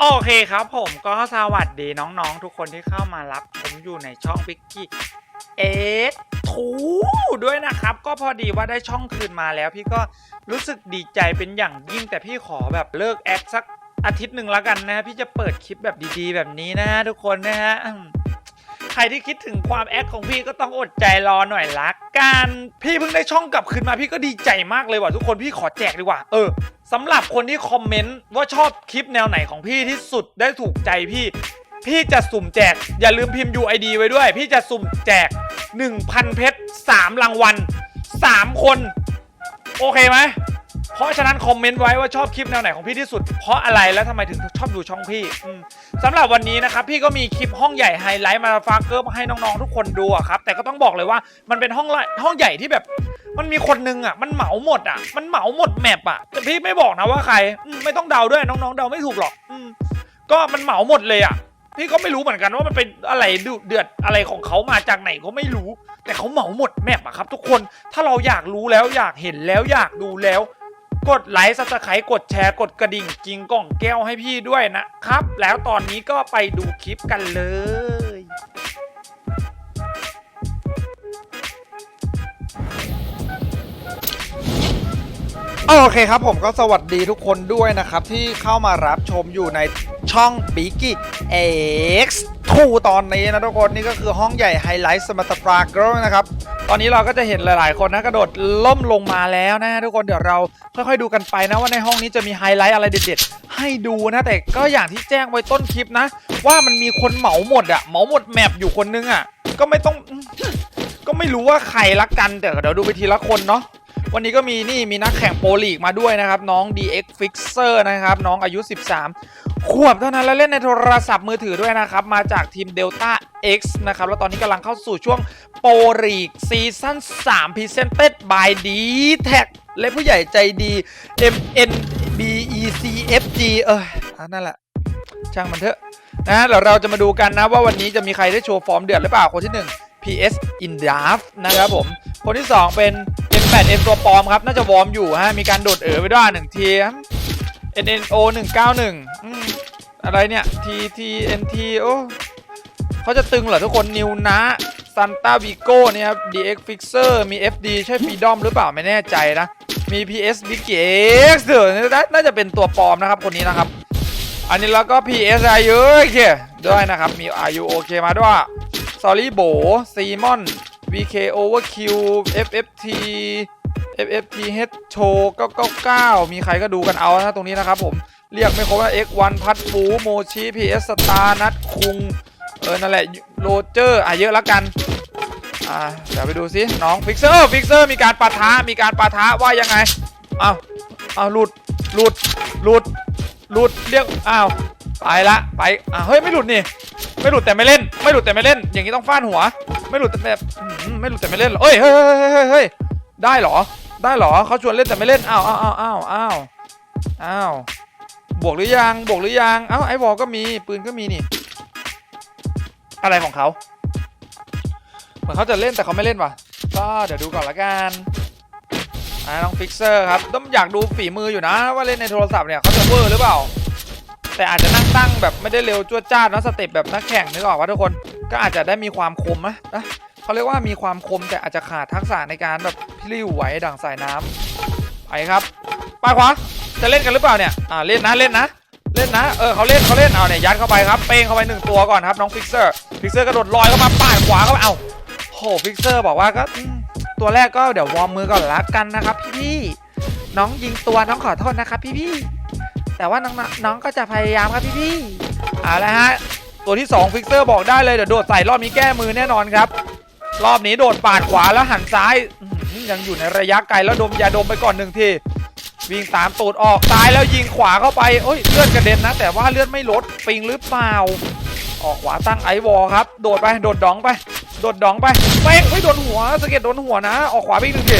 โอเคครับผมก็สวัสดีน้องๆ ทุกคนที่เข้ามารับผมอยู่ในช่องวิกกี้เอสทูด้วยนะครับ ก็พอดีว่าได้ช่องคืนมาแล้ว พี่ก็รู้สึกดีใจเป็นอย่างยิ่งแต่พี่ขอแบบเลิกแอคสักอาทิตย์หนึ่งแล้วกันนะ พี่จะเปิดคลิปแบบดีๆ แบบนี้นะทุกคนนะฮะใครที่คิดถึงความแอคของพี่ก็ต้องอดใจรอหน่อยละกัน พี่เพิ่งได้ช่องกลับคืนมาพี่ก็ดีใจมากเลยว่ะทุกคนพี่ขอแจกดีกว่า เออ สำหรับคนที่คอมเมนต์ว่าชอบคลิปแนวไหนของพี่ที่สุดได้ถูกใจพี่ พี่จะสุ่มแจก อย่าลืมพิมพ์ UID ไว้ด้วย พี่จะสุ่มแจก 1,000 เพชร3รางวัล3 คน โอเคไหมเพราะฉะนั้นคอมเมนต์ไว้ว่าชอบคลิปแนวไหนของพี่ที่สุด เพราะอะไรแล้วทำไมถึงชอบดูช่องพี่สำหรับวันนี้นะครับพี่ก็มีคลิปห้องใหญ่ไฮไลท์มาฟาเกอร์มาให้น้องๆทุกคนดูอะครับแต่ก็ต้องบอกเลยว่ามันเป็นห้องห้องใหญ่ที่แบบ มันมีคนนึงอะ มันเหมาหมดอะ มันเหมาหมดแมปอะ แต่พี่ไม่บอกนะว่าใครไม่ต้องเดาด้วยน้องๆ เดาไม่ถูกหรอกอืมก็มันเหมาหมดเลยอะ พี่ก็ไม่รู้เหมือนกันว่ามันเป็นอะไรเดือดอะไรของเขามาจากไหนก็ไม่รู้ แต่เขาเหมาหมดแมปอะครับ ทุกคน ถ้าเราอยากรู้แล้วอยากเห็นแล้วอยากดูแล้ว กดไลค์ซับสไครต์กดแชร์กดกระดิ่งจริงกล่องแก้วให้พี่ด้วยนะครับ แล้วตอนนี้ก็ไปดูคลิปกันเลย โอเคครับผมก็สวัสดีทุกคนด้วยนะครับ ที่เข้ามารับชมอยู่ในช่อง b i g g i X 2ตอนนี้นะทุกคนนี่ก็คือห้องใหญ่ไฮไลท์สมาร์ทฟรากเกนะครับ ตอนนี้เราก็จะเห็นหลายๆ คนนะกระโดดล่มลงมาแล้วนะทุกคนเดี๋ยวเราค่อยๆดูกันไปนะว่าในห้องนี้จะมีไฮไลท์อะไรเด็ดๆ ให้ดูนะ แต่ก็อย่างที่แจ้งไว้ต้นคลิปนะ ว่ามันมีคนเหมาหมดอะเหมาหมดแมปอยู่คนนึงอะก็ไม่ต้อง ก็ไม่รู้ว่าใครละกันแต่เดี๋ยวดูไปทีละคนเนาะ วันนี้ก็มีนี่มีนักแข่งโปรลีกมาด้วยนะครับ น้อง DX Fixer นะครับ น้องอายุ 13 ขวบเท่านั้นแล้วเล่นในโทรศัพท์มือถือด้วยนะครับ มาจากทีม Delta X นะครับ แล้วตอนนี้กำลังเข้าสู่ช่วงโปรลีกซีซั่น3 Presented by d t a c และผู้ใหญ่ใจดี MNBECFG เออนั่นแหละ ช่างมันเถอะนะเดี๋ยวเราจะมาดูกันนะว่าวันนี้จะมีใครได้โชว์ฟอร์มเดือดหรือเปล่าคนที่ 1 PS in draft นะครับผม คนที่ 2 เป็น 8M ตัวปลอมครับ น่าจะวอร์มอยู่ฮะ มีการโดดเอ๋อไปด้วยหนึ่งทีครับ NNO 191อืมอะไรเนี่ย TTNT โอ้เขาจะตึงเหรอทุกคนนิวนะซันต้าวีโก้เนี่ยครับ DX Fixer มี FD ใช่ Freedom หรือเปล่าไม่แน่ใจนะ มี PS Big X เดี๋ยวน่าน่าจะเป็นตัวปลอมนะครับคนนี้นะครับ อันนี้แล้วก็ PS อายุโอเคด้วยนะครับ มีอายุโอเคมาด้วย s o r r y โบซีมอน VK Overkill FFT FFT Head Show 999 มีใครก็ดูกันเอานะตรงนี้นะครับผม เรียกไม่ครบว่า X1 พัดฟูโมชิ PS Star นัดคุง เออ นั่นแหละโรเจอร์ อะ เยอะแล้วกัน อ่า เดี๋ยวไปดูสิน้องฟิกเซอร์ฟิกเซอร์มีการปะทะ มีการปะทะว่ายังไงเอาเอาหลุดหลุดหลุดหลุดเรียก อ้าว ไปละไป อ่าเฮ้ย ไม่หลุดนี่ ไม่หลุดแต่ไม่เล่น ไม่หลุดแต่ไม่เล่น อย่างนี้ต้องฟาดหัว ไม่หลุดแต่แบบ ไม่หลุดแต่ไม่เล่นเหรอเอ้ยเฮ้ยเฮ้ยเฮ้ยเฮ้ยได้เหรอ ได้เหรอเขาชวนเล่นแต่ไม่เล่นอ้าวอ้าวอ้าวอ้าวอ้าวอ้าวบวกหรือยังบวกหรือยังอ้าวไอ้วอลก็มีปืนก็มีนี่ อะไรของเขาเหมือนเขาจะเล่นแต่เขาไม่เล่นว่ะ ก็เดี๋ยวดูก่อนละกันอ่าน้องฟิกเซอร์ครับต้องอยากดูฝีมืออยู่นะ ว่าเล่นในโทรศัพท์เนี่ยเขาจะเวอร์หรือเปล่าแต่อาจจะนั่งตั้งแบบไม่ได้เร็วจ้วดจ้าดเนอะสเต็ปแบบนักแข่งนึกออกว่าทุกคนก็อาจจะได้มีความคมนะนะ เขาเรียกว่ามีความคมแต่อาจจะขาดทักษะในการแบบพลิ้วไหวดั่งสายน้ำไปครับไปขวาจะเล่นกันหรือเปล่าเนี่ยอ่าเล่นนะเล่นนะเล่นนะเออเขาเล่นเขาเล่นเอาเนี่ยยัดเข้าไปครับเป้งเข้าไปหนึ่งตัวก่อนครับน้องฟิกเซอร์ฟิกเซอร์กระโดดลอยเข้ามาปาดขวาเข้าไปเอาโหฟิกเซอร์บอกว่าก็ตัวแรกก็เดี๋ยววอร์มมือก่อนละกันนะครับพี่ๆน้องยิงตัวน้องขอโทษนะครับพี่ๆแต่ว่าน้องน้องก็จะพยายามครับพี่พี่ๆเอาละฮะตัวที่2ฟิกเซอร์บอกได้เลยเดี๋ยวโดดใส่รอบนี้แก้มือแน่นอนครับ รอบนี้โดดปาดขวาแล้วหันซ้ายยังอยู่ในระยะไกลแล้วดมยาดมไปก่อนหนึ่งทีวิ่งตามตูดออกซ้ายแล้วยิงขวาเข้าไปเอ้ยเลือดกระเด็นนะ แต่ว่าเลือดไม่ลดปิงหรือเปล่า ออกขวาตั้งไอวอลครับ โดดไปโดดดองไป โดดดองไปเป้งเฮ้ยโดนหัวสเก็ดโดนหัวนะ ออกขวาไปอีกหนึ่งที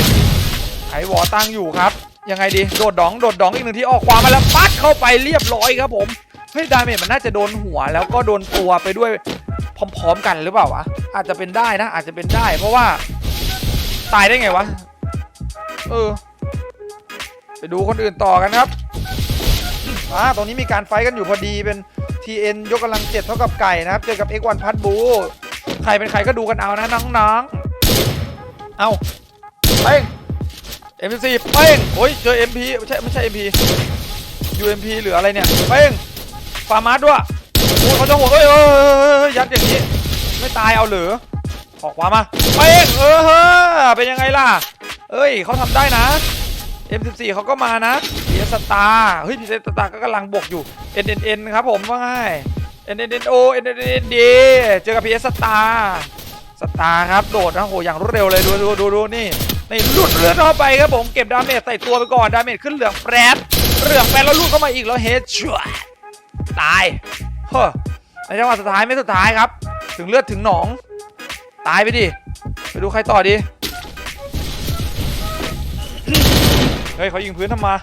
ไอวอลตั้งอยู่ครับ ยังไงดีโดดดองโดดดองอีกหนึ่งทีออกขวามาแล้วปัดเข้าไปเรียบร้อยครับผมเฮ้ยดาเมจมันน่าจะโดนหัวแล้วก็โดนตัวไปด้วย พร้อมๆกันหรือเปล่าวะอาจจะเป็นได้นะ อาจจะเป็นได้ เพราะว่า ตายได้ไงวะ เออ ไปดูคนอื่นต่อกันครับอ่าตรงนี้มีการไฟท์กันอยู่พอดีเป็น TN ยกกำลังเจ็ดเท่ากับไก่นะครับ เจอกับ X1 พัดบู ใครเป็นใครก็ดูกันเอานะน้องๆ เอาเป้ง M14 เป้งโอ้ยเจอ MP ไม่ใช่ไม่ใช่ MP UMP หรืออะไรเนี่ยเป้งฟาร์มาสด้วย อ้ยเขาจะหัวเอ้ยเอ้ยเอ้ยเอ้ยเอ้ยยัดอย่างนี้ ไม่ตายเอาเหรือออกขวามาเป้งเออเฮ้อเป็นยังไงล่ะ เอ้ยเขาทำได้นะ M14 เขาก็มานะ PS Star เฮ้ย PS Star ก็กำลังบวกอยู่ NNN ครับผมว่าไง NNNO NNND เจอกับ PS Star สตาครับโดดนะโหอย่างรวดเร็วเลยดูดูดูดูนี่ในหลุดเลือดเข้าไปครับผมเก็บดาเมจใส่ตัวไปก่อนดาเมจขึ้นเหลืองแปรดเหลืองแปรดแล้วลุดเข้ามาอีกแล้วเฮดชัวตาย ในจังหวะสุดท้ายไม่สุดท้ายครับ ถึงเลือดถึงหนอง ตายไปดิ ไปดูใครต่อดี เฮ้ยเขายิงพื้นทำไมา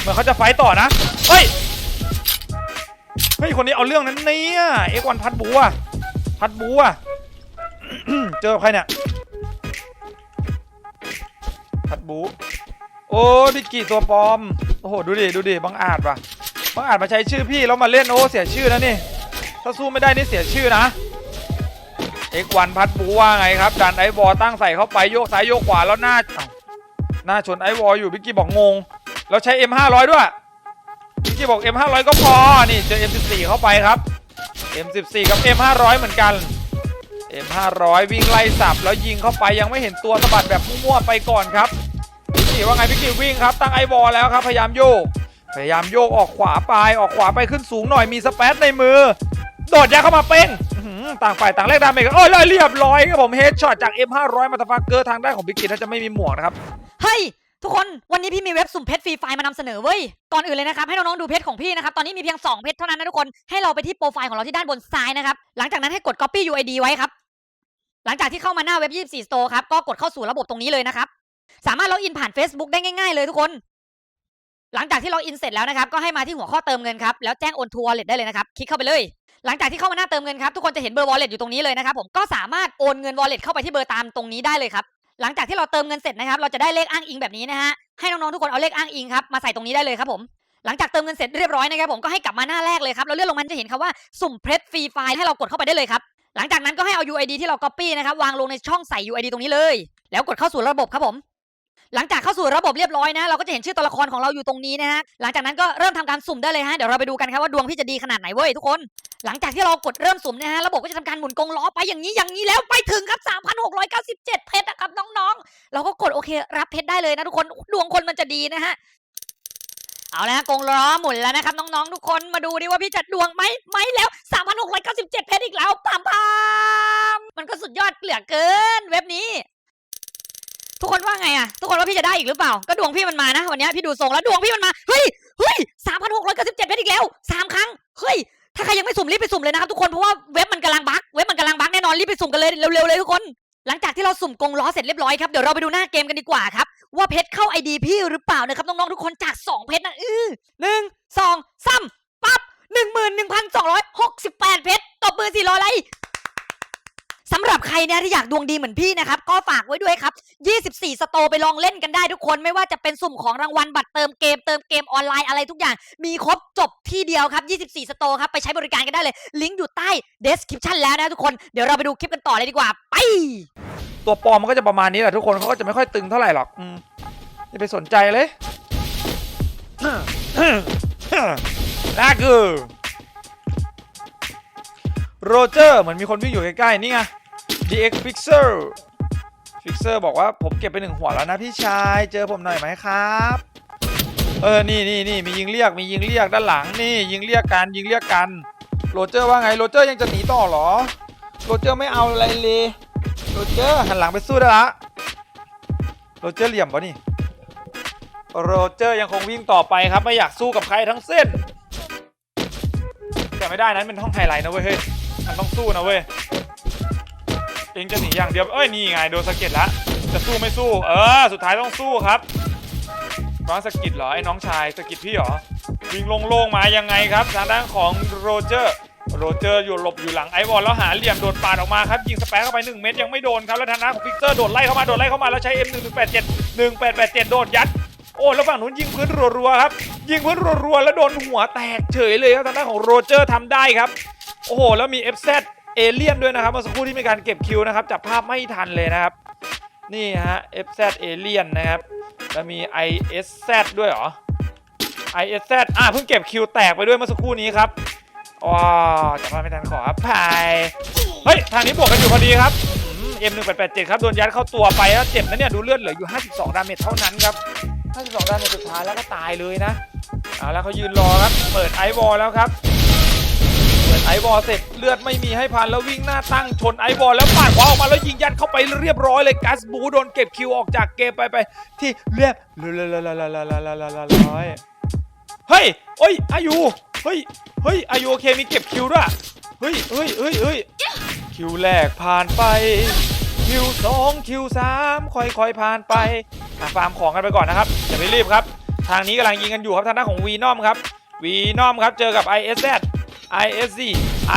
เหมือนเขาจะไฟต่อนะ เฮ้ย เฮ้ย คนนี้เอาเรื่องนั้นเนี่ยเอ็กวันพัดบัวพัดบัวเจอใครเนี่ย พัดบู โอ้ยพี่กี่ตัวปลอม โอ้โห ดูดิ ดูดิ บังอาจว่ะ บังอาจมาใช้ชื่อพี่แล้วมาเล่นโอ้เสียชื่อนะนี่ ถ้าสู้ไม่ได้นี่เสียชื่อนะเอ็กวันพัดบูว่าไงครับดันไอวอตั้งใส่เข้าไปโยกซ้ายโยกขวาแล้วหน้าหน้าชนไอวออยู่พี่กี้บอกงง แล้วใช้ M500 ด้วยพี่กี้บอก M500 ก็พอนี่เจอ M14 เข้าไปครับ M14 กับ M500 เหมือนกัน M500 วิ่งไล่สับแล้วยิงเข้าไปยังไม่เห็นตัวสะบัดแบบมั่วๆไปก่อนครับพี่กี้ว่าไงพี่กี้วิ่งครับตั้งไอวอลแล้วครับพยายามโยก พยายามโยกออกขวาไปออกขวาไปขึ้นสูงหน่อยมีสเปซในมือ โดดยัดเข้ามาเป้งต่างฝ่ายต่างแลกดาเมจกันโอ้ยล้วเรียบร้อยครับผมเฮดช็อตจาก M500 มาตาฟักเกอร์ทางด้านของพิกิตถ้าจะไม่มีหมวกนะครับเฮ้ยทุกคนวันนี้พี่มีเว็บสุ่มเพชรฟรีไฟล์มานำเสนอเว้ย ก่อนอื่นเลยนะครับ ให้น้องๆดูเพชรของพี่นะครับ ตอนนี้มีเพียง 2 เพชรเท่านั้นนะทุกคน ให้เราไปที่โปรไฟล์ของเราที่ด้านบนซ้ายนะครับ หลังจากนั้นให้กด copy UID ไว้ครับ หลังจากที่เข้ามาหน้าเว็บ 24 Store ครับ ก็กดเข้าสู่ระบบตรงนี้เลยนะครับ สามารถล็อกอินผ่าน Facebook ได้ง่ายๆเลยทุกคน หลังจากที่ล็อกอินเสร็จแล้วนะครับ ก็ให้มาที่หัวข้อเติมเงินครับ แล้วแจ้งโอนทัวร์เลทได้เลยนะครับ คลิกเข้าไปเลย หลังจากที่เข้ามาหน้าเติมเงินครับทุกคนจะเห็นเบอร์ wallet อยู่ตรงนี้เลยนะครับผมก็สามารถโอนเงิน wallet เข้าไปที่เบอร์ตามตรงนี้ได้เลยครับหลังจากที่เราเติมเงินเสร็จนะครับเราจะได้เลขอ้างอิงแบบนี้นะฮะให้น้องๆทุกคนเอาเลขอ้างอิงครับมาใส่ตรงนี้ได้เลยครับผมหลังจากเติมเงินเสร็จเรียบร้อยนะครับผมก็ให้กลับมาหน้าแรกเลยครับเราเลื่อนลงมาจะเห็นคำว่าสุ่มเพชรฟรีไฟล์ให้เรากดเข้าไปได้เลยครับหลังจากนั้นก็ให้เอา UID ที่เรา copy นะครับวางลงในช่องใส่ UID ตรงนี้เลย แล้วกดเข้าสู่ระบบครับผม หลังจากเข้าสู่ระบบเรียบร้อยนะเราก็จะเห็นชื่อตัวละครของเราอยู่ตรงนี้นะฮะหลังจากนั้นก็เริ่มทำการสุ่มได้เลยฮะเดี๋ยวเราไปดูกันครับว่าดวงพี่จะดีขนาดไหนเว้ยทุกคน หลังจากที่เรากดเริ่มสุ่มนะฮะระบบก็จะทำการหมุนกงล้อไปอย่างนี้อย่างนี้แล้วไปถึงครับ 3,697 เพชรนะครับน้องๆ เราก็กดโอเครับเพชรได้เลยนะทุกคนดวงคนมันจะดีนะฮะเอาละฮะกงล้อหมุนแล้วนะครับน้องๆทุกคนมาดูดิว่าพี่จะดวงไหมไหมแล้ว 3,697 เพชรอีกแล้วปามปามมันก็สุดยอดเหลือเกินเว็บนี้ ทุกคนว่าไงอะทุกคนว่าพี่จะได้อีกหรือเปล่า ก็ดวงพี่มันมานะ วันนี้พี่ดูทรงแล้วดวงพี่มันมา เฮ้ย เฮ้ย3,697เพชรอีกแล้วสามครั้ง เฮ้ย ถ้าใครยังไม่สุ่มรีบไปสุ่มเลยนะครับทุกคน เพราะว่าเว็บมันกำลังบั๊กเว็บมันกำลังบั๊กแน่นอนรีบไปสุ่มกันเลยเร็วๆเลยทุกคน หลังจากที่เราสุ่มกงล้อเสร็จเรียบร้อยครับ เดี๋ยวเราไปดูหน้าเกมกันดีกว่าครับ ว่าเพชรเข้าไอดีพี่หรือเปล่านะครับน้องๆทุกคนจาก2เพชรนะอือหนึ่งสองสามปั๊บหนึ่งหมื่นหนึ่งพันสองร้อยหกสิบแปดเพชรตบมือสี่ร้อยไลค์ สำหรับใครเนี่ยที่อยากดวงดีเหมือนพี่นะครับ ก็ฝากไว้ด้วยครับ 24 สโตไปลองเล่นกันได้ทุกคน ไม่ว่าจะเป็นสุ่มของรางวัลบัตรเติมเกมเติมเกมออนไลน์อะไรทุกอย่าง มีครบจบที่เดียวครับ 24 สโตครับ ไปใช้บริการกันได้เลย ลิงก์อยู่ใต้ description แล้วนะทุกคน เดี๋ยวเราไปดูคลิปกันต่อเลยดีกว่า ไป ตัวปลอมมันก็จะประมาณนี้แหละทุกคนเขาก็จะไม่ค่อยตึงเท่าไหร่หรอกอืมอย่าไปสนใจเลยน่าคือโรเจอร์เหมือนมีคนวิ่งอยู่ใกล้ๆนี่ไง DX Fixer Fixer บอกว่าผมเก็บไปหนึ่งหัวแล้วนะพี่ชาย เจอผมหน่อยไหมครับ เออ นี่นี่นี่มียิงเรียก มียิงเรียกด้านหลังนี่ยิงเรียกกันยิงเรียกกัน โรเจอร์ว่าไง โรเจอร์ยังจะหนีต่อเหรอ โรเจอร์ไม่เอาอะไรเลย โรเจอร์หันหลังไปสู้ได้ละ โรเจอร์เหลี่ยมปะนี่ โรเจอร์ยังคงวิ่งต่อไปครับไม่อยากสู้กับใครทั้งสิ้นแต่ไม่ได้นั้นเป็นห้องไฮไลท์นะเว้ยเฮ้ยมันต้องสู้นะเว้ย เองจะหนีอย่างเดียวเอ้ยนี่ไงโดนสะเก็ดละจะสู้ไม่สู้ เออสุดท้ายต้องสู้ครับน้องสะกิดเหรอไอ้น้องชายสะกิดพี่เหรอวิ่งลงโล่งมายังไงครับทางด้านของโรเจอร์โรเจอร์อยู่หลบอยู่หลังไอวอลแล้วหาเหลี่ยมโดดปาดออกมาครับยิงสเปซเข้าไป 1 เม็ดยังไม่โดนครับแล้วทางด้านของพิกเซอร์โดดไล่เข้ามาโดดไล่เข้ามาแล้วใช้ M1187 1887 โดดยัดโอ้แล้วฝั่งนู้นยิงพื้นรัวๆครับยิงพื่อนรัวๆแล้วโดนหัวแตกเฉยเลยครับทางด้านของโรเจอร์ทำได้ครับโอ้โหแล้วมี FZ เอเลียนด้วยนะครับเมื่อสักครู่ที่มีการเก็บคิวนะครับจับภาพไม่ทันเลยนะครับ นี่ฮะ FZ เอเลียนนะครับแล้วมี ISZ ด้วยเหรอ ISZ อะเพิ่งเก็บคิวแตกไปด้วยเมื่อสักครู่นี้ครับว้าจับภาพไม่ทันขออภัยเฮ้ยทางนี้บวกกันอยู่พอดีครับอืม M1887 ครับโดนยัดเข้าตัวไปแล้วเจ็บนะเนี่ยดูเลือดเหลืออยู่ 52 ดาเมจเท่านั้นครับ 52 ดาเมจสุดท้ายแล้วก็ตายเลยนะเอาแล้วเขายืนรอครับ เปิดไอวอลแล้วครับ ไอวอลเสร็จเลือดไม่มีให้พันแล้ววิ่งหน้าตั้งชนไอวอลแล้วปาดขวาออกมาแล้วยิงยัดเข้าไปเรียบร้อยเลยกัสบูโดนเก็บคิวออกจากเกมไปไปที่เรียบร้อยเฮ้ยเฮ้ยอายุเฮ้ยเฮ้ยอายุโอเคมีเก็บคิวด้วยเฮ้ยเฮ้ยเฮ้ยเฮ้ยคิวแรกผ่านไปคิวสองคิวสามค่อยๆผ่านไปฟาร์มของกันไปก่อนนะครับอย่าไปรีบครับ ทางนี้กำลังยิงกันอยู่ครับทางด้านของวีนอมครับวีนอมครับเจอกับ ISZ ISC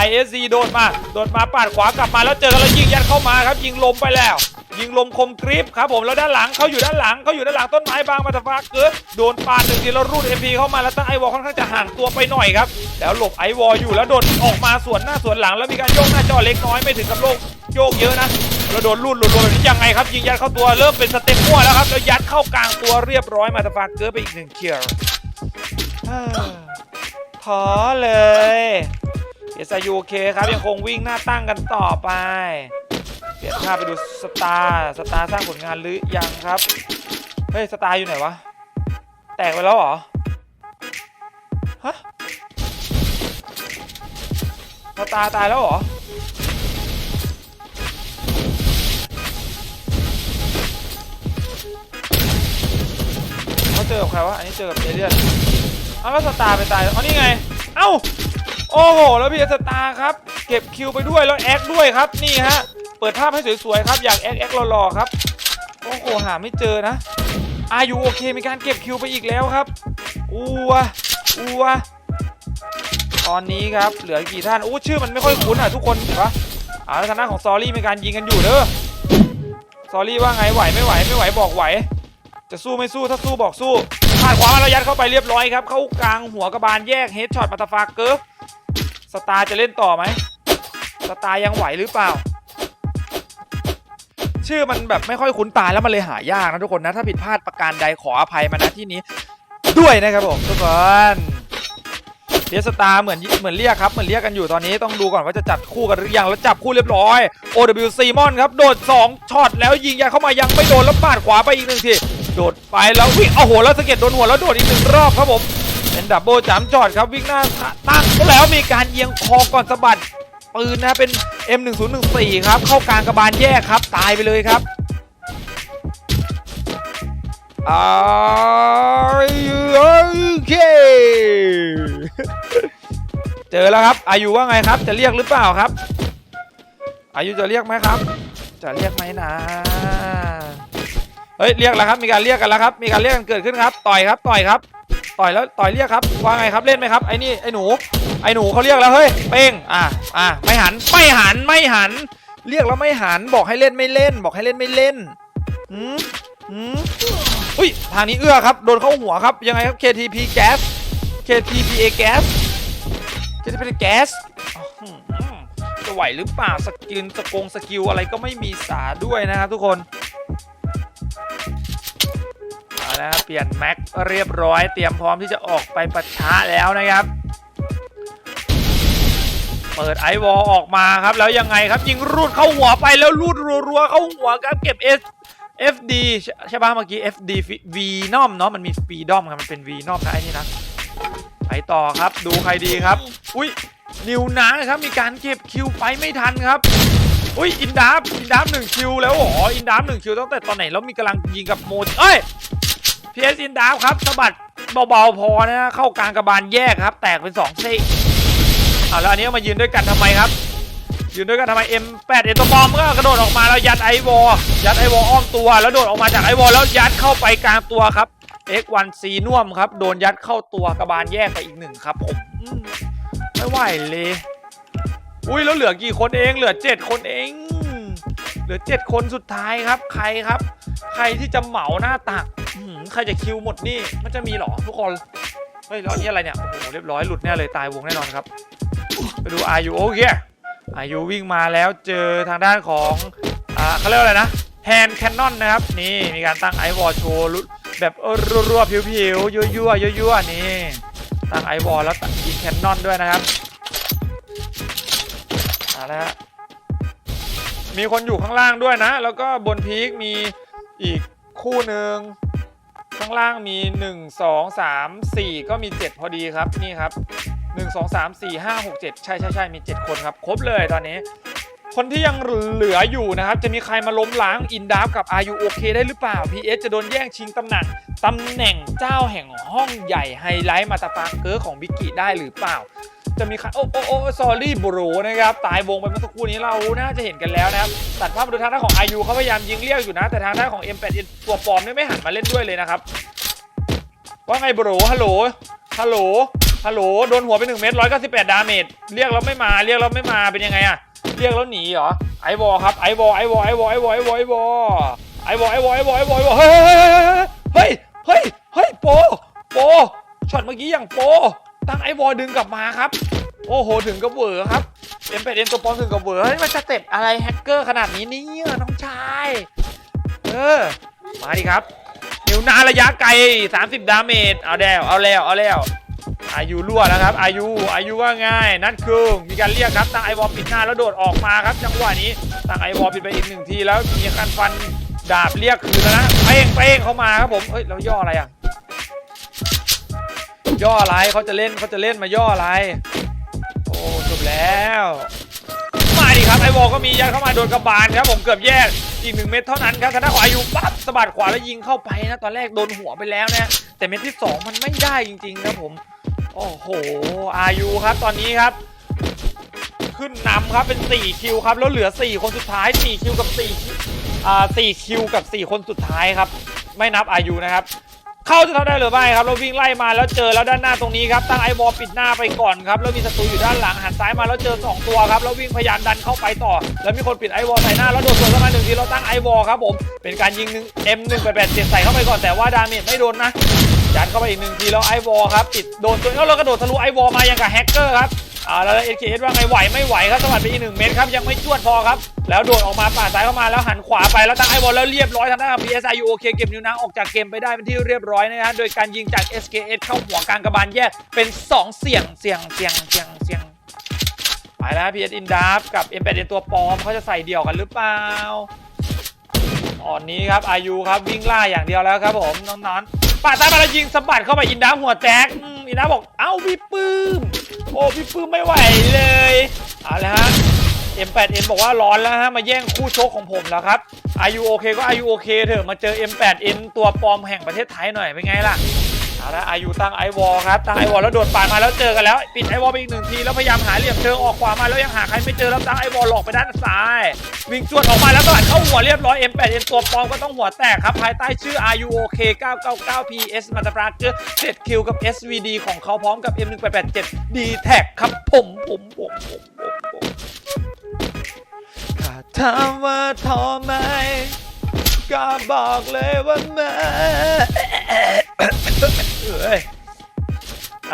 ISC โดดมา โดดมาปาดขวากลับมาแล้วเจอกันแล้วยิงยัดเข้ามาครับ ยิงลมไปแล้ว ยิงลมคมกริปครับผมแล้วด้านหลังเขาอยู่ด้านหลังเขาอยู่ด้านหลังต้นไม้บางมาตะฟาเกิดโดนปาดหนึ่งทีแล้วรูด MP เข้ามาแล้วตั้งไอวอลค่อนข้างจะห่างตัวไปหน่อยครับแล้วหลบไอวอลอยู่แล้วโดนออกมาสวนหน้าสวนหลังแล้วมีการโยกหน้าจอเล็กน้อยไม่ถึงกับโลกโยกเยอะนะแล้วโดนรูดหลุดๆแบบนี้ยังไงครับยิงยัดเข้าตัวเริ่มเป็นสเต็ปมั่วแล้วครับแล้วยัดเข้ากลางตัวเรียบร้อยมาตะฟาเกิดไปอีกหนึ่งเคียร์ ท้อเลยเอสยูเคครับยังคงวิ่งหน้าตั้งกันต่อไป เปลี่ยนภาพไปดูสตาร์สตาร์สร้างผลงานหรือยังครับ เฮ้ยสตาร์อยู่ไหนวะ แตกไปแล้วเหรอ ฮะสตาร์ตายแล้วเหรอเขาเจอกับใครวะ อันนี้เจอกับเอเลียน เอาแล้วสตาร์ไปตายอ๋อนี่ไง เอ้า โอ้โห แล้วพี่สตาร์ครับ เก็บคิวไปด้วยแล้วแอคด้วยครับ นี่ฮะ เปิดภาพให้สวยๆครับ อยากแอคแอคหล่อๆครับ โอ้โห หาไม่เจอนะอายุโอเค มีการเก็บคิวไปอีกแล้วครับอัวอัวตอนนี้ครับ เหลือกี่ท่าน อู้ชื่อมันไม่ค่อยคุ้นอะทุกคนเห็นปะอ่าล้วทางด้านของซอรี่มีการยิงกันอยู่เด้อ ซอรี่ว่าไงไหวไม่ไหวไม่ไหวบอกไหว จะสู้ไม่สู้ถ้าสู้บอกสู้ ผ่านขวามาแล้วยัดเข้าไปเรียบร้อยครับ เข้ากลางหัวกระบาลแยกเฮดช็อตมาตาฟาเกอร์ฟสตาร์จะเล่นต่อไหมสตาร์ยังไหวหรือเปล่า ชื่อมันแบบไม่ค่อยคุ้นตาแล้วมันเลยหายากนะทุกคนนะ ถ้าผิดพลาดประการใดขออภัยมาณที่นี้ ด้วยนะครับผมทุกคนเดียสตาร์เหมือนเหมือนเรียกครับ เหมือนเรียกกันอยู่ตอนนี้ต้องดูก่อนว่าจะจัดคู่กันหรือยังแล้วจับคู่เรียบร้อย OW ซีมอนครับ โดด 2ช็อตแล้วยิงยาเข้ามายังไม่โดนแล้วปาดขวาไปอีกหนึ่งที โดดไปแล้ววิ่งโอ้โหแล้วสะเก็ดโดนหัวแล้วโดดอีกหนึ่งรอบครับผมเป็นดับเบิลจัมป์ช็อตครับวิ่งหน้าตั้งแล้วมีการเอียงคอก่อนสะบัดปืนนะเป็น M1014 ครับ เข้ากลางกระบาลแยกครับ ตายไปเลยครับ Are you okay เจอแล้วครับอายุว่าไงครับ จะเรียกหรือเปล่าครับ อายุจะเรียกไหมครับ จะเรียกไหมนะ เฮ้ยเรียกแล้วครับมีการเรียกกันแล้วครับมีการเรียกกันเกิดขึ้นครับ ต่อยครับต่อยครับ ต่อยแล้วต่อยเรียกครับว่าไงครับเล่นไหมครับไอ้นี่ไอ้หนู ไอ้หนูเขาเรียกแล้วเฮ้ยเป้งอะอะไม่หันไม่หันไม่หัน เรียกแล้วไม่หันบอกให้เล่นไม่เล่น บอกให้เล่นไม่เล่นหืมหืมอุ้ยทางนี้เอื้อครับโดนเข้าหัวครับยังไงครับ KTP gas KTPA gas KTP gas จะไหวหรือเปล่าสกิลสกงสกิลอะไรก็ไม่มีสาด้วยนะครับทุกคน เอาละครับเปลี่ยนแม็กเรียบร้อย เตรียมพร้อมที่จะออกไปปะทะแล้วนะครับ เปิดไอวอลออกมาครับ แล้วยังไงครับ ยิงรูดเข้าหัวไปแล้วรูดรัวๆเข้าหัวครับเก็บ S FD ใช่ใช่ป่ะเมื่อกี้ FD V นอมเนาะมันมี f ีดอมครับมันเป็น V นอมนะไอ้นี่นะไปต่อครับดูใครดีครับ อุ้ยนิวนาครับมีการเก็บคิวไปไม่ทันครับอุ้ยอินดับอินดับหนึ่งคิวแล้วหรออินดับหนึ่งคิวตั้งแต่ตอนไหนแล้วมีกำลังยิงกับโมดเอ้ย พีเอสอินดับครับสะบัดเบาๆพอนะเข้ากลางกระบาลแยกครับ แตกเป็นสองซีกเอาแล้วอันนี้มายืนด้วยกันทำไมครับ ยืนด้วยกันทำไม M8 เอตัวปอมก็กระโดดออกมาแล้วยัดไอวอยัดไอวออ้อมตัว แล้วโดดออกมาจากไอวอแล้วยัดเข้าไปกลางตัวครับ X1 C น่วมครับ โดนยัดเข้าตัวกระบาลแยกไปอีกหนึ่งครับผมอืมไม่ไหวเลยอุ้ยแล้วเหลือกี่คนเองเหลือเจ็ดคนเอง เหลือเจ็ดคนสุดท้ายครับ ใครครับ ใครที่จะเหมาหน้าตัก อื้อหือใครจะคิวหมดนี่ มันจะมีเหรอทุกคน เฮ้ย แล้วอันนี้อะไรเนี่ย โอ้โห เรียบร้อยหลุดแน่เลยตายวงแน่นอนครับ ไปดูอายุโอเคอายุวิ่งมาแล้วเจอทางด้านของ อ่าเขาเรียกว่าอะไรนะแฮนด์แคนนอนนะครับ นี่มีการตั้งไอวอลโชว์ลุแบบเออรัวๆผิวๆยั่วๆยั่วๆนี่ ตั้งไอวอลแล้วตัดยิงแคนนอนด้วยนะครับเอาละฮะมีคนอยู่ข้างล่างด้วยนะ แล้วก็บนพีคมีอีกคู่หนึ่ง ข้างล่างมี 1 2 3 4 ก็มี 7 พอดีครับนี่ครับ 1 2 3 4 5 6 7 ใช่ใช่ใช่มี 7 คนครับครบเลยตอนนี้ คนที่ยังเหลืออยู่นะครับ จะมีใครมาล้มล้างอินดับกับ Are you OK ได้หรือเปล่า PS จะโดนแย่งชิงตำแหน่งตำแหน่งเจ้าแห่งห้องใหญ่ไฮไลท์มาตาปาเกอร์ของบิกกิได้หรือเปล่า จะมีใครโอ้โอ้โอ้ซอรี่บรูนะครับตายวงไปเมื่อสักครู่นี้เราน่าจะเห็นกันแล้วนะครับตัดภาพมาดูทางด้านของอายุเขาพยายามยิงเรียกอยู่นะ แต่ทางด้านของ M8 ตัวปลอมเนี่ยไม่หันมาเล่นด้วยเลยนะครับว่าไงบรูฮัลโหลฮัลโหลฮัลโหลโดนหัวไปหนึ่งเม็ดร้อยเก้าสิบแปดดาเมจเรียกแล้วไม่มาเรียกแล้วไม่มาเป็นยังไงอะเรียกแล้วหนีเหรอไอวอลครับไอวอลไอวอลไอวอลไอวอลไอวอลไอวอลไอวอลไอวอลไอวอลไอวอไอวอเฮ้ยเฮ้ยเฮ้ยเฮ้ยโปโปช็อตเมื่อกี้อย่างโป ตั้งไอวอลดึงกลับมาครับ โอ้โหถึงกับเวอครับเอ็มเป็ดเอ็นตัวปลอมถึงกับเวอเฮ้ยมันจะเต็ปอะไรแฮกเกอร์ขนาดนี้เนี่ยน้องชายเออมาดิครับนิวนาระยะไกล 30 ดาเมจเอาแล้วเอาแล้วเอาแล้วอายุรั่วแล้วครับอายุอายุว่าง่ายนั่นคือมีการเรียกครับตั้งไอวอลปิดหน้าแล้วโดดออกมาครับ จังหวะนี้ตั้งไอวอลปิดไปอีกหนึ่งทีแล้วมีการฟันดาบเรียกคืนแล้วนะเป้งเป้งเข้ามาครับผมเฮ้ยแล้วย่ออะไรอะ ย่ออะไรเขาจะเล่นเขาจะเล่นมาย่ออะไร โอ้จบแล้วมาดิครับไอวอลก็มียัดเข้ามาโดนกระบาลครับผมเกือบแย่อีกหนึ่งเม็ดเท่านั้นครับทางด้านของอายุปั๊บสะบัดขวาแล้วยิงเข้าไปนะตอนแรกโดนหัวไปแล้วนะแต่เม็ดที่สองมันไม่ได้จริงๆครับผมโอ้โหอายุครับตอนนี้ครับ ขึ้นนำครับเป็น 4 คิวครับ แล้วเหลือ 4 คนสุดท้าย 4 คิวกับ4อ่า4คิวกับ 4 คนสุดท้ายครับ ไม่นับอายุนะครับ เข้าจะเท่าได้หรือไม่ครับเราวิ่งไล่มาแล้วเจอแล้วด้านหน้าตรงนี้ครับตั้งไอบอลปิดหน้าไปก่อนครับแล้วมีศัตรูอยู่ด้านหลังหันซ้ายมาแล้วเจอ 2 ตัวครับแล้ววิ่งพยายามดันเข้าไปต่อ แล้วมีคนปิดไอวอลใส่หน้าแล้วโดนสวนเข้ามาหนึ่งทีเราตั้งไอวอลครับผมเป็นการยิงหนึ่ง M1 8 8 7ใส่เข้าไปก่อนแต่ว่าดาเมจไม่โดนนะยัดเข้าไปอีกหนึ่งทีแล้วไอวอลครับปิดโดนตัวแล้วเรากระโดดทะลุไอวอลมาอย่างกับแฮกเกอร์ครับอ่าแล้วเอเคเอสว่าไงไหวไม่ไหวครับสวัสดไปอีกหนึ่งเมตรครับยังไม่จวดพอครับ แล้วโดดออกมาป่าซ้ายเข้ามาแล้วหันขวาไปแล้วตั้งไอวอลแล้วเรียบร้อยทางด้านของ PSI OK เก็บนิวนางออกจากเกมไปได้เป็นที่เรียบร้อยนะฮะโดยการยิงจาก SKS เข้าหัวกลางกระบาลแยกเป็น 2 เสียงเสียงเสียงเสียงเสียงไปแล้ว PS in d a f กับ M8 ตัวปลอมเขาจะใส่เดี่ยวกันหรือเปล่าตอนนี้ครับอายุครับวิ่งล่าอย่างเดียวแล้วครับผมน้องๆป่าดซ้ายมาแล้วยิงสะบัดเข้าไปอินดาหัวแจ็คอินดาบอกเอ้าพี่ปื้มโอ้พี่ปื้มไม่ไหวเลยเอาละฮะ M8N บอกว่าร้อนแล้วฮะมาแย่งคู่ชกของผมแล้วครับ อายุโอเคก็อายุโอเคเถอะมาเจอ M8N ตัวปลอมแห่งประเทศไทยหน่อยเป็นไงล่ะเอาละอายุตั้งไอวอลครับตั้งไอวอลแล้วโดดปาดมาแล้วเจอกันแล้ว ปิดไอวอลไปอีกหนึ่งทีแล้วพยายามหาเหลี่ยมเชิงออกขวามาแล้วยังหาใครไม่เจอแล้วตั้งไอวอลหลอกไปด้านซ้าย วิ่งจวดออกมาแล้วสลัดเข้าหัวเรียบร้อย M8N ตัวปลอมก็ต้องหัวแตกครับภายใต้ชื่อ RUOK 999 PS มาตาปราเกอร์7คิวกับ SVD ของเขาพร้อมกับ M1887 D Tag ครับผมผมผมผม ถามว่าท้อไหมก็บอกเลยว่าไม่เอ้ย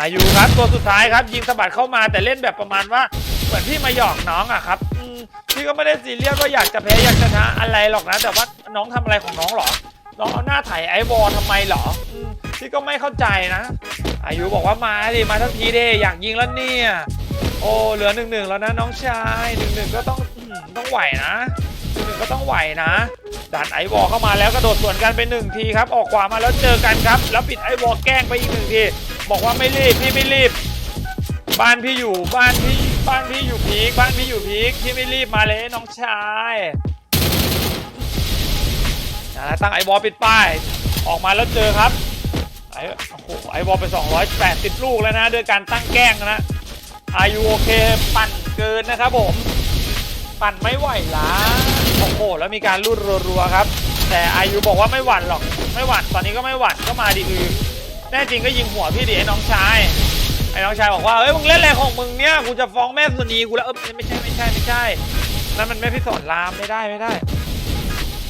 อายุครับตัวสุดท้ายครับ ยิงสะบัดเข้ามาแต่เล่นแบบประมาณว่า เหมือนพี่มาหยอกน้องอะครับอืมพี่ก็ไม่ได้ซีเรียสว่าอยากจะแพ้อยากชนะอะไรหรอกนะ แต่ว่าน้องทำอะไรของน้องหรอ น้องเอาหน้าไถไอวอลทำไมหรออืมพี่ก็ไม่เข้าใจนะ อายุบอกว่ามาดิมาทั้งทีเด้อยากยิงแล้วเนี่ย โอ้เหลือหนึ่งหนึ่งแล้วนะน้องชายหนึ่งหนึ่งก็ต้อง ต้องไหวนะหนึ่งก็ต้องไหวนะดันไอวอลเข้ามาแล้วกระโดดสวนกันไปหนึ่งทีครับ ออกขวามาแล้วเจอกันครับ แล้วปิดไอวอลแกล้งไปอีกหนึ่งที บอกว่าไม่รีบพี่ไม่รีบ บ้านพี่อยู่บ้านพี่บ้านพี่อยู่พีคบ้านพี่อยู่พีคพี่ไม่รีบมาเลยน้องชายนะตั้งไอวอลปิดป้าย ออกมาแล้วเจอครับ ไอโอ้โหไอวอลไป 280 ลูกแล้วนะด้วยการตั้งแกล้งนะอายุโอเคปั่นเกินนะครับผม ปั่นไม่ไหวละโอ้โหแล้วมีการรูดรัวๆครับ แต่อายุบอกว่าไม่หวั่นหรอก ไม่หวั่นตอนนี้ก็ไม่หวั่นก็มาดีอือแน่จริงก็ยิงหัวพี่ดิไอ้น้องชายไอ้น้องชายบอกว่าเอ้ยมึงเล่นอะไรของมึงเนี่ยกูจะฟ้องแม่สุนีกูแล้วเออไม่ใช่ไม่ใช่ไม่ใช่นั่นมันแม่พี่สอนรามไม่ได้ไม่ได้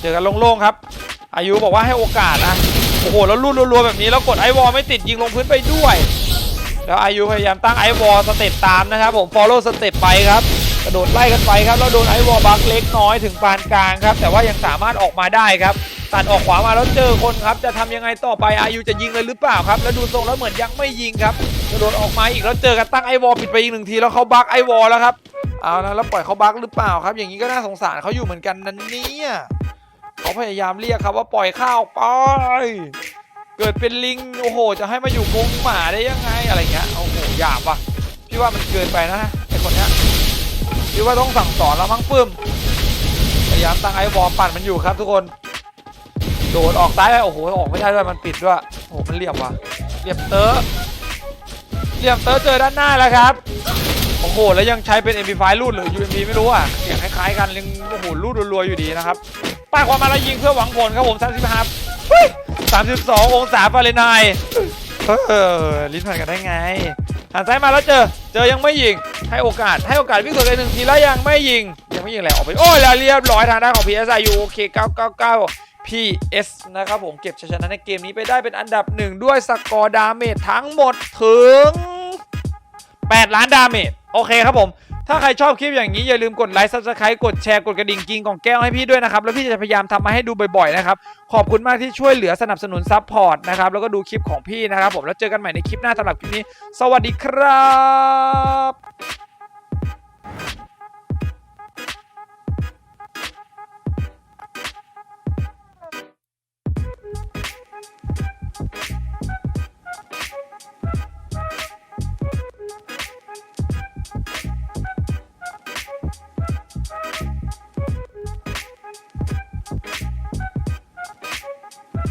เจอกันโล่งๆครับ อายุบอกว่าให้โอกาสนะโอ้โหแล้วรูดรัวๆแบบนี้แล้วกดไอวอลไม่ติดยิงลงพื้นไปด้วย แล้วอายุพยายามตั้งไอวอลสเต็ปตามนะครับผมฟอลโล่สเต็ปไปครับ กระโดดไล่กันไปครับแล้วโดนไอวอลบักเล็กน้อยถึงปานกลางครับ แต่ว่ายังสามารถออกมาได้ครับตัดออกขวามาแล้วเจอคนครับ จะทำยังไงต่อไปอายุจะยิงเลยหรือเปล่าครับ แล้วดูทรงแล้วเหมือนยังไม่ยิงครับกระโดดออกมาอีกแล้วเจอกันตั้งไอวอลปิดไปอีกหนึ่งทีแล้วเขาบักไอวอลแล้วครับเอานะแล้วปล่อยเขาบักหรือเปล่าครับ อย่างนี้ก็น่าสงสารเขาอยู่เหมือนกันนั่นเนี่ยเขาพยายามเรียกครับว่าปล่อยข้าวไปเกิดเป็นลิงโอ้โห จะให้มาอยู่กรงหมาได้ยังไงอะไรเงี้ยโอ้โหหยาบว่ะพี่ว่ามันเกินไปนะไอคนเนี้ย ว่าต้องสั่งสอนแล้วมั้งปื้มพยายามตั้งไอ้บอลปั่นมันอยู่ครับทุกคนโดดออกซ้ายไปโอ้โหออกไม่ได้ด้วยมันปิดด้วยโอ้โหมันเหลี่ยมว่ะเหลี่ยมเตอร์เหลี่ยมเตอร์เจอด้านหน้าแล้วครับโอ้โหแล้วยังใช้เป็น MP5 รูดหรือ UMP ไม่รู้อะเสียงคล้ายๆกันยังโอ้โหรูดรัวๆอยู่ดีนะครับป้าความมาแล้วยิงเพื่อหวังผลครับผม35 32 องศาฟาเรนไฮต์เออลิ้นพันกันได้ไง หันซ้ายมาแล้วเจอ เจอยังไม่ยิง ให้โอกาส ให้โอกาสวิ่งสวนเลยหนึ่งทีแล้วยังไม่ยิง ยังไม่ยิงแหละออกไป โอ้ยแล้วเรียบร้อยทางด้านของ PSIU โอเค999 PS นะครับผมเก็บชัยชนะในเกมนี้ไปได้เป็นอันดับหนึ่งด้วยสกอร์ดาเมจทั้งหมดถึง 8 ล้านดาเมจโอเคครับผม ถ้าใครชอบคลิปอย่างนี้อย่าลืมกดไลค์ subscribe กดแชร์กดกระดิ่งกิงของแก้วให้พี่ด้วยนะครับแล้วพี่จะพยายามทำมาให้ดูบ่อยๆนะครับขอบคุณมากที่ช่วยเหลือสนับสนุนซัพพอร์ตนะครับแล้วก็ดูคลิปของพี่นะครับผมแล้วเจอกันใหม่ในคลิปหน้าสำหรับคลิปนี้ สวัสดีครับ